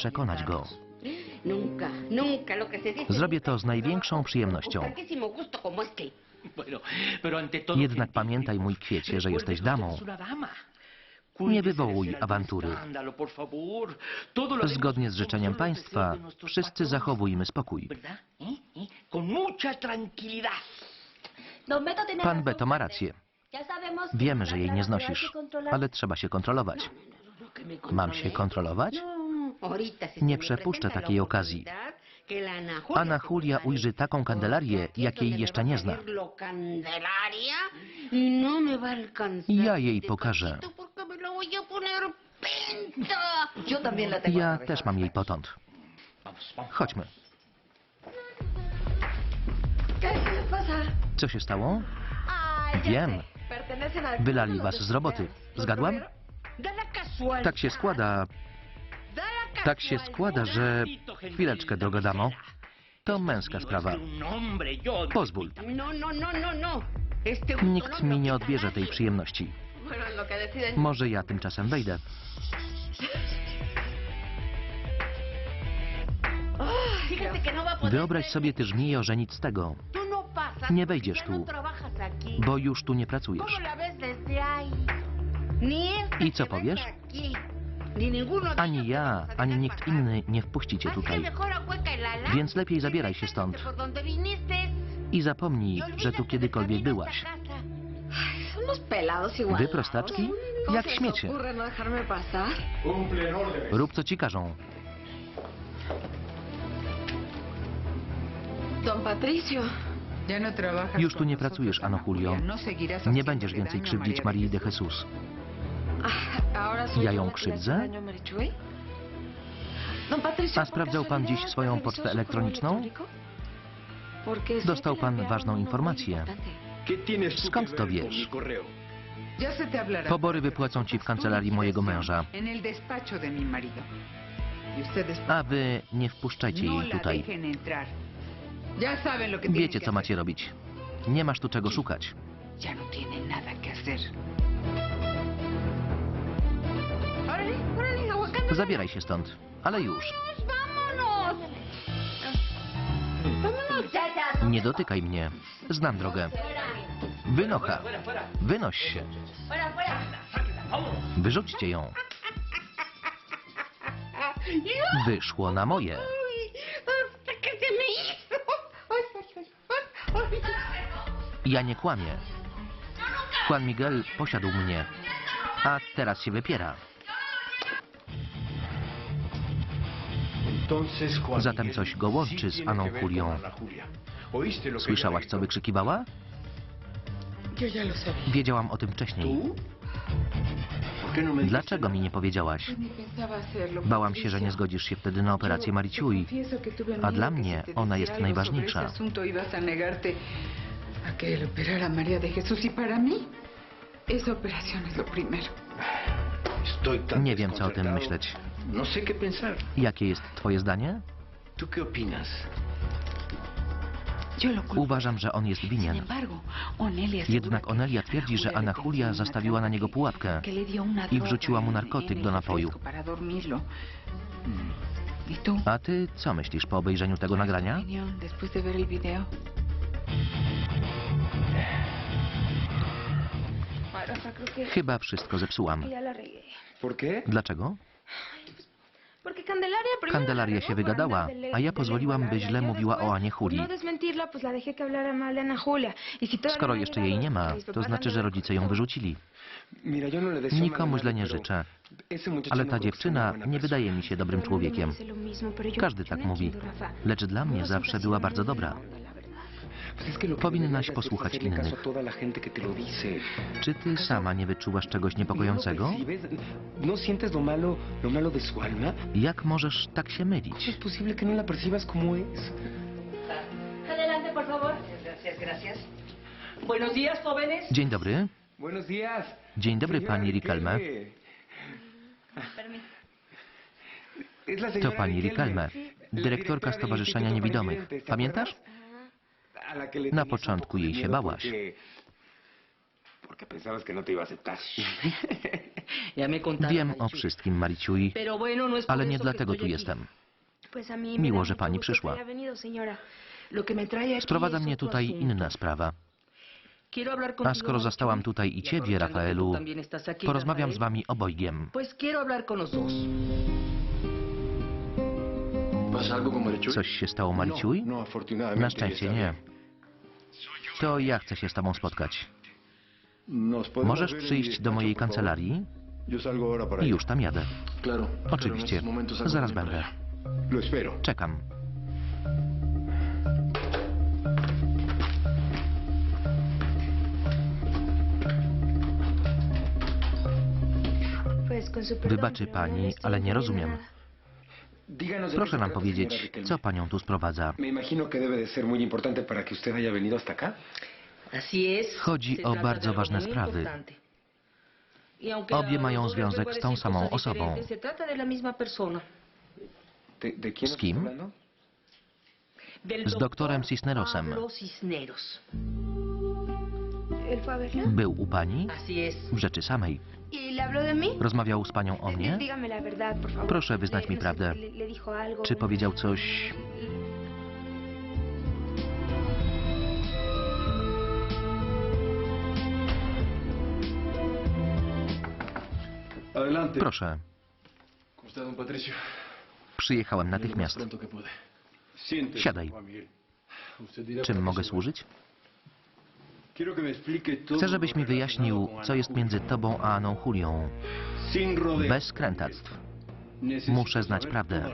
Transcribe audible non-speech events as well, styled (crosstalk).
przekonać go. Zrobię to z największą przyjemnością. Jednak pamiętaj, mój kwiecie, że jesteś damą. Nie wywołuj awantury. Zgodnie z życzeniem państwa, wszyscy zachowujmy spokój. ¿Eh? ¿Eh? Pan Beto ma rację. Wiemy, że jej nie znosisz, ale trzeba się kontrolować. No, Mam się kontrolować? Nie przepuszczę takiej okazji. oportunidad, que la Ana Julia ujrzy taką kandelarię, jakiej jeszcze nie zna. no. Ja jej pokażę. Ja też mam jej potąd. Chodźmy. Co się stało? Wiem. Wylali was z roboty. superhéroes. ¿Los Zgadłam? Tak się składa, tak się składa, że... Chwileczkę, droga damo. To męska sprawa. Pozwól. Nikt mi nie odbierze tej przyjemności. Może ja tymczasem wejdę. Wyobraź sobie, ty żmijo, że nic z tego, Nie wejdziesz tu. bo już tu nie pracujesz. ¿Y co powiesz? Ani ja, ani nikt inny nie wpuści cię tutaj. Więc lepiej y zabieraj się stąd. I zapomnij, Y że tu kiedykolwiek byłaś. Wy prostaczki? Jak śmiecie. no? Rób co ci każą. Don Patricio. No Już tu nie pracujesz, Ano Julio. No Nie będziesz więcej krzywdzić Marii de Jesús. Jesus. Ja ją krzywdzę? a sprawdzał pan dziś swoją pocztę elektroniczną? Dostał pan ważną informację. Skąd to wiesz? Pobory wypłacą ci w kancelarii mojego męża. A wy nie wpuszczajcie no jej tutaj. Wiecie, co macie robić. Nie masz tu czego szukać. Zabieraj się stąd. Ale już. Nie dotykaj mnie. Znam drogę. Wynocha. Wynoś się. Wyrzućcie ją. Wyszło na moje. Ja nie kłamię. Juan Miguel posiadł mnie. A teraz się wypiera. Zatem coś go łączy z Aną Julią. Słyszałaś, co wykrzykiwała? Wiedziałam o tym wcześniej. Dlaczego mi nie powiedziałaś? Bałam się, że nie zgodzisz się wtedy na operację Mariciui. A dla mnie ona jest najważniejsza. a que a María de Jesús y para mí esa operación es lo primero. Nie wiem, co o tym myśleć. No sé qué pensar. Jakie jest twoje zdanie? ¿Tú qué opinas? Uważam, że on jest winien. Jednak Onelia twierdzi, że Ana Julia zastawiła na niego pułapkę i wrzuciła mu en- narkotyk do napoju. dormirlo. ¿Y? A ty co myślisz po obejrzeniu tego nagrania? Chyba wszystko zepsułam. Dlaczego? Candelaria la się wygadała, a ja pozwoliłam, by źle mówiła o Anie Julii. No. Y Skoro no jeszcze jej nie ma, to znaczy, że rodzice ją wyrzucili. No Nikomu źle nie życzę, ale no ta dziewczyna nie wydaje mi się dobrym człowiekiem. Każdy tak no mówi. Lecz dla mnie No zawsze była bardzo dobra. Powinnaś posłuchać innych. Czy ty sama nie wyczuwasz czegoś ¿Y no niepokojącego? ¿No alma? Jak możesz tak się ¿Cómo mylić? no. Dzień dobry. Dzień dobry, pani Riquelme. To pani Riquelme, dyrektorka Stowarzyszenia Niewidomych. Paravidentes, ¿te Pamiętasz? acuerdas? A la que le Na początku jej się bałaś. no (laughs) Wiem o wszystkim, bueno, no ale nie dlatego tu jestem. Miło, że pani przyszła. Sprowadza mnie tutaj inna sprawa. A skoro zastałam tutaj i y ciebie, Rafaelu, porozmawiam z wami obojgiem. Coś się stało, Mariciuj? No. Na szczęście nie. To ja chcę się z tobą spotkać. Możesz mi przyjść do mojej kancelarii i już tam jadę. En Oczywiście. Zaraz będę. Czekam. Wybaczy no pani, estoy ale nie rozumiem. nada. Díganos de qué Proszę nam powiedzieć, co panią tu sprowadza. Chodzi o bardzo ważne sprawy. Y Obie mają związek z tą samą osobą. diferentes, Se trata de la misma persona. ¿De, de quién ¿Z kim? Z doktorem Cisnerosem. Był u pani? W rzeczy samej. ¿Y? Rozmawiał z panią o Dí- mnie? Proszę wyznać Le- mi no prawdę. Czy powiedział coś... Proszę, przyjechałem natychmiast. Siadaj. Czym mogę służyć? Chcę, żebyś mi wyjaśnił, co jest między tobą a Aną Julią. Bez krętactw. Necesito Muszę znać prawdę.